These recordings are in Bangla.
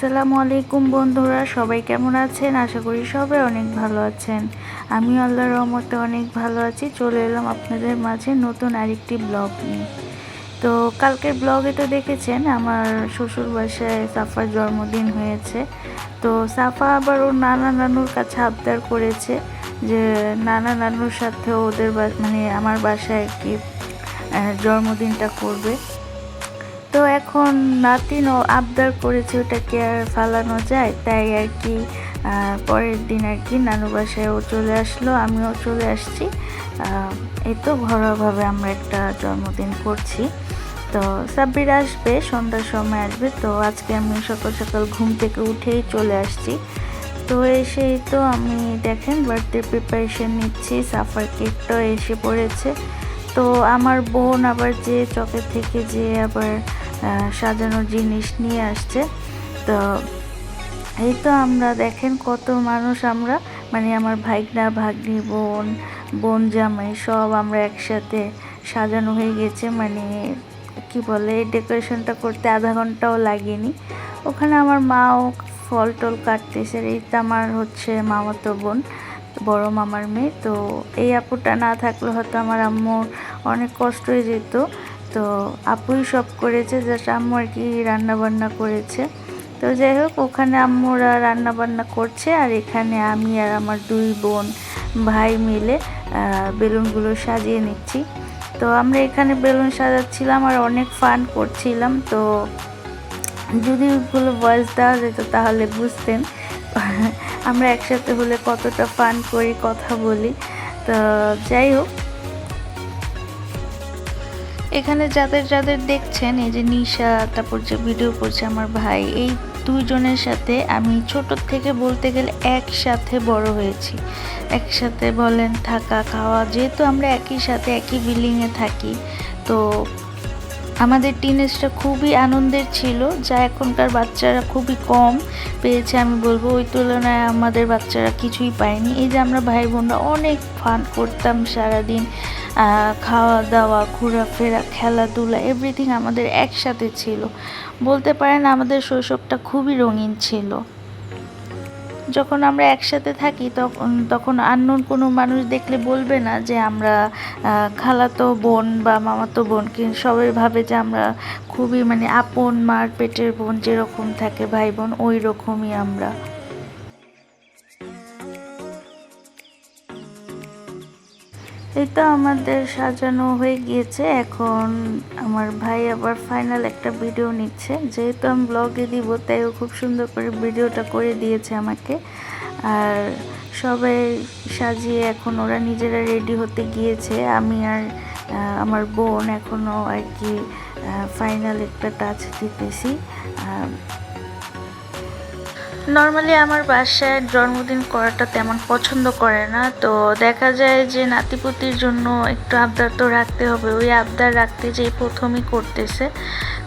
আসসালামু আলাইকুম বন্ধুরা, সবাই কেমন আছেন? আশা করি সবাই অনেক ভালো আছেন। আমি আল্লাহর রহমতে অনেক ভালো আছি। চলে এলাম আপনাদের মাঝে নতুন আরেকটি ব্লগ নিয়ে। তো কালকের ব্লগে তো দেখেছেন, আমার শ্বশুর বাসায় সাফার জন্মদিন হয়েছে। তো সাফা আবার ওর নানা নানুর কাছে আবদার করেছে যে নানা নানুর সাথে ওদের মানে আমার বাসায় কি জন্মদিনটা করবে। তো এখন নাতিন ও আবদার করেছে ওটাকে আর ফালানো যায়, তাই আর কি পরের দিন আর কি নানু বাসায় ও চলে আসলো, আমিও চলে আসছি। এই তো ঘরোয়াভাবে আমরা একটা জন্মদিন করছি। তো সাব্বির আসবে, সন্ধ্যার সময় আসবে, তো আজকে আমি সকাল সকাল ঘুম থেকে উঠেই চলে আসছি। তো এসেই তো আমি দেখেন বার্থডে প্রিপারেশন নিচ্ছি, সাফার কেকটাও এসে পড়েছে। তো আমার বোন আবার যে চকের থেকে যে আবার সাজানোর জিনিস নিয়ে আসছে। তো এই তো আমরা দেখেন কত মানুষ আমরা মানে আমার ভাইগনা, ভাগ্নি, বোন বোন জামাই সব আমরা একসাথে সাজানো হয়ে গেছে। মানে কি বলে, এই ডেকোরেশনটা করতে আধা ঘন্টাও লাগেনি। ওখানে আমার মাও ফল টল কাটতেছে, এই তো আমার হচ্ছে মামাতো বোন, বড় মামার মেয়ে। তো এই আপুটা না থাকলে হয়তো আমার আম্মুর অনেক কষ্ট হয়ে যেত তো আপুই সব করেছে জাস্ট আম্মু আর কি রান্নাবান্না করেছে। তো যাই হোক, ওখানে আম্মুরা রান্নাবান্না করছে, আর এখানে আমি আর আমার দুই বোন ভাই মিলে বেলুনগুলো সাজিয়ে নিচ্ছি। তো আমরা এখানে বেলুন সাজাচ্ছিলাম আর অনেক ফান করছিলাম। তো যদি ওগুলো ভয়েস দেওয়া যেত তাহলে বুঝতেন। আমরা একসাথে হলে কতটা ফান করি, কথা বলি। তো যাই হোক এখানে যাদের যাদের দেখছেন, এই যে নিশা, তারপর যে ভিডিও করছে আমার ভাই, এই দুইজনের সাথে আমি ছোট থেকে বলতে গেলে একসাথে বড় হয়েছি। একসাথে বলেন থাকা, খাওয়া, যেহেতু আমরা একই সাথে, একই বিল্ডিংয়ে থাকি, তো আমাদের টিনেজটা খুবই আনন্দের ছিল, যা এখনকার বাচ্চারা খুবই কম পেয়েছে, আমি বলব ওই তুলনায় আমাদের বাচ্চারা কিছুই পায়নি। এই যে আমরা ভাই বোনরা অনেক ফান করতাম সারাদিন খাওয়া দাওয়া ঘোরাফেরা, খেলাধুলা এভরিথিং আমাদের একসাথে ছিল। বলতে পারেন আমাদের শৈশবটা খুবই রঙিন ছিল। যখন আমরা একসাথে থাকি, তখন তখন আননোন কোনো মানুষ দেখলে বলবে না যে আমরা খালাতো বোন বা মামাতো বোন। কিন্তু সবাই ভাবে যে আমরা খুবই মানে আপন, মার পেটের বোন যেরকম থাকে, ভাই বোন ওই রকমই আমরা। এই তো আমাদের সাজানো হয়ে গিয়েছে। এখন আমার ভাই আবার ফাইনাল একটা ভিডিও নিচ্ছে। যেহেতু আমি ব্লগে দিব, তাই ও খুব সুন্দর করে ভিডিওটা করে দিয়েছে আমাকে। আর সবাই সাজিয়ে এখন ওরা নিজেরা রেডি হতে গিয়েছে। আমি আর আমার বোন এখনও আর কি ফাইনাল একটা টাচ দিতেছি। নর্মালি আমার বাসায় জন্মদিন করাটা তেমন পছন্দ করে না, তো দেখা যায় যে নাতিপুতির জন্য একটু আবদার তো রাখতে হবে। ওই আবদার রাখতে যেই প্রথমই করতেছে।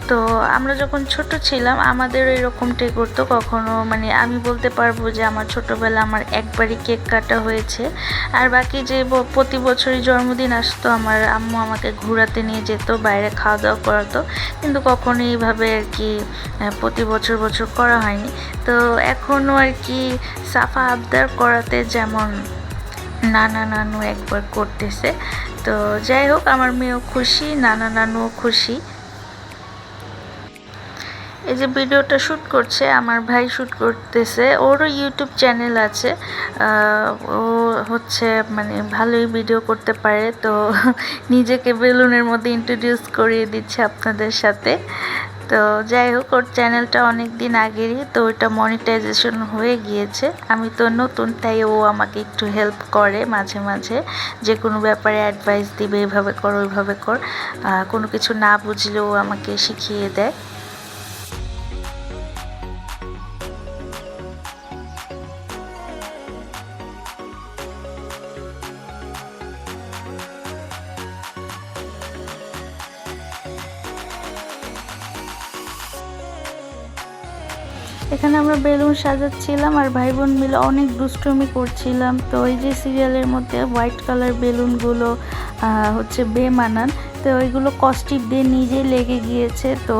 তো আমরা যখন ছোট ছিলাম আমাদের এরকমটাই করতো কখনো। মানে আমি বলতে পারব যে আমার ছোটবেলা আমার একবারই কেক কাটা হয়েছে। আর বাকি যে প্রতি বছরই জন্মদিন আসতো, আমার আম্মু আমাকে ঘোরাতে নিয়ে যেত, বাইরে খাওয়া দাওয়া করাতো। কিন্তু কখনো এইভাবে আর কি প্রতি বছর বছর করা হয়নি। তো এখনও আর কি সাফা আবদার করাতে যেমন নানা নানু একবার করতেছে। তো যাই হোক, আমার মেয়েও খুশি, নানা নানুও খুশি। এই যে ভিডিওটা শ্যুট করছে, আমার ভাই শ্যুট করতেছে, ওরও ইউটিউব চ্যানেল আছে ও হচ্ছে মানে ভালোই ভিডিও করতে পারে, তো নিজেকে বেলুনের মধ্যে ইন্ট্রোডিউস করিয়ে দিচ্ছে আপনাদের সাথে। তো যাই হোক, ওর চ্যানেলটা অনেক দিন আগেরই, তো ওইটা মনিটাইজেশন হয়ে গিয়েছে। আমি তো নতুন, তাই ও আমাকে একটু হেল্প করে মাঝে মাঝে। যে কোনো ব্যাপারে অ্যাডভাইস দিবে এইভাবে কর, ওইভাবে কর। কোনো কিছু না বুঝলেও আমাকে শিখিয়ে দেয়। এখানে আমরা বেলুন সাজাচ্ছিলাম আর ভাই বোন মিলে অনেক দুষ্টুমি করছিলাম। তো এই যে সিরিয়ালের মধ্যে হোয়াইট কালার বেলুনগুলো হচ্ছে বেমানান, তো ওইগুলো কস্টিপ দিয়ে নিজেই লেগে গিয়েছে। তো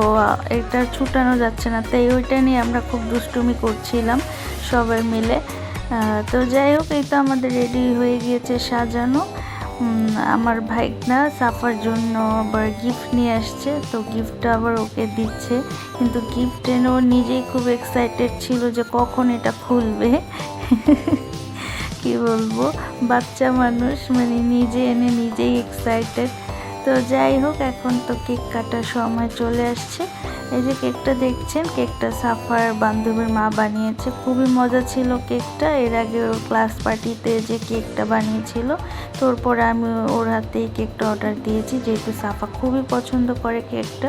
এটা ছুটানো যাচ্ছে না। তাই ওইটা নিয়ে আমরা খুব দুষ্টুমি করছিলাম সবাই মিলে। তো যাই হোক, এই তো আমাদের রেডি হয়ে গিয়েছে সাজানো। আমার ভাইগনা সাফার জন্য আবার গিফট নিয়ে আসছে, তো গিফটটা আবার ওকে দিচ্ছে। কিন্তু গিফট এনে ও নিজেই খুব এক্সাইটেড ছিল যে কখন এটা খুলবে। কি বলব? বাচ্চা মানুষ মানে নিজে এনে নিজেই এক্সাইটেড তো যাই হোক, এখন তো কেক কাটার সময় চলে আসছে। এই যে কেকটা দেখছেন? কেকটা সাফার বান্ধবীর মা বানিয়েছে। খুবই মজা ছিল কেকটা। এর আগে ওর ক্লাস পার্টিতে যে কেকটা বানিয়েছিল তারপরে আমি ওর হাতে এই কেকটা অর্ডার দিয়েছি, যেহেতু সাফা খুবই পছন্দ করে কেকটা।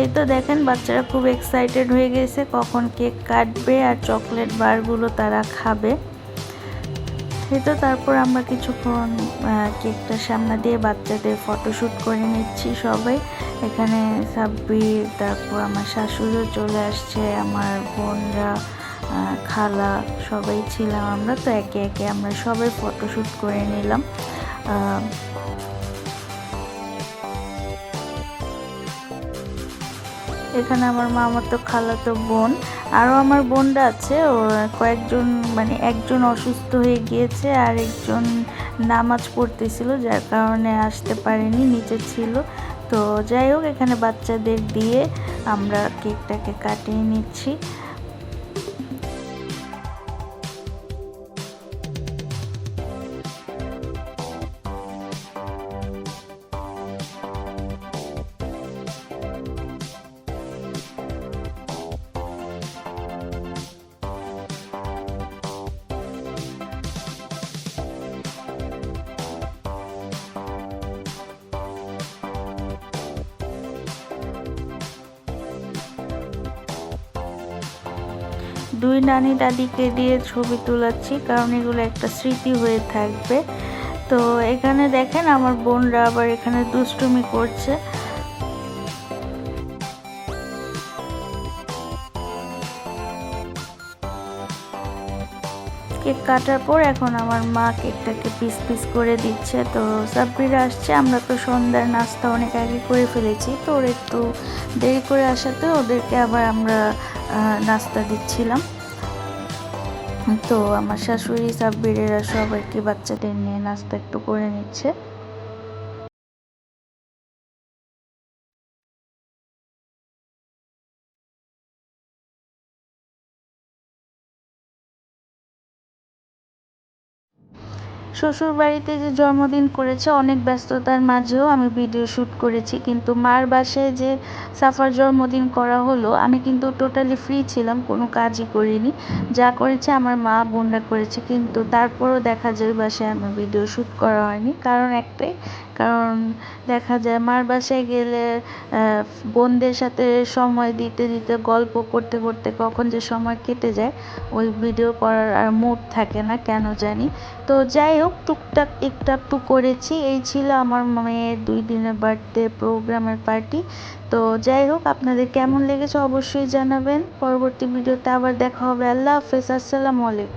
এই তো দেখেন, বাচ্চারা খুব এক্সাইটেড হয়ে গেছে কখন কেক কাটবে আর চকলেট বারগুলো তারা খাবে। এই তো তারপর আমরা কিছুক্ষণ কেকটা সামনে দিয়ে বাচ্চাদের ফটোশ্যুট করে নিচ্ছি সবাই। এখানে সাব্বির, তারপর আমার শাশুড়িও চলে আসছে, আমার বোনরা খালা, সবাই ছিলাম আমরা, তো একে একে আমরা সবাই ফটোশ্যুট করে নিলাম। এখানে আমার মামাতো খালাতো বোন। আরও আমার বোনরা আছে, ও কয়েকজন মানে একজন অসুস্থ হয়ে গিয়েছে আর একজন নামাজ পড়তেছিল, যার কারণে আসতে পারেনি, নিচে ছিল। তো যাই হোক, এখানে বাচ্চাদের দিয়ে আমরা কেকটাকে কাটিয়ে নিচ্ছি। দুই নানি দাদিকে দিয়ে ছবি তোলাচ্ছি, কারণ এগুলো একটা স্মৃতি হয়ে থাকবে। তো এখানে দেখেন আমার বোনরা আবার এখানে দুষ্টুমি করছে। কেক কাটার পর এখন আমার মা কেকটাকে পিস পিস করে দিচ্ছে। তো সাব্বিরা আসছে, আমরা তো সন্ধ্যার নাস্তা অনেক আগে করে ফেলেছি। তো ওর একটু দেরি করে আসাতে ওদেরকে আবার আমরা নাস্তা দিচ্ছিলাম। তো আমার শাশুড়ি সাব্বিরেরা সব আর কি বাচ্চাদের নিয়ে নাস্তা একটু করে নিচ্ছে। শ্বশুর বাড়িতে যে জন্মদিন করেছে, অনেক ব্যস্ততার মাঝেও আমি ভিডিও শ্যুট করেছি। কিন্তু মার বাসায় যে সাফার জন্মদিন করা হলো, আমি কিন্তু টোটালি ফ্রি ছিলাম, কোনো কাজই করিনি। যা করেছে আমার মা, বোনরা করেছে। কিন্তু তারপরও দেখা যায় বাসায় আমার ভিডিও শ্যুট করা হয়নি। কারণ একটাই কারণ দেখা যায় মার বাসায় গেলে বোনদের সাথে সময় দিতে দিতে, গল্প করতে করতে কখন যে সময় কেটে যায়, ওই ভিডিও করার আর মুড থাকে না, কেন জানি। তো যাই হোক, টুকটাক একটু একটু করেছি। এই ছিল আমার মেয়ের দুই দিনের বার্থডে প্রোগ্রামের পার্টি তো যাই হোক, আপনাদের কেমন লেগেছে অবশ্যই জানাবেন। পরবর্তী ভিডিওতে আবার দেখা হবে। আল্লাহ হাফেজ। আসসালামু আলাইকুম।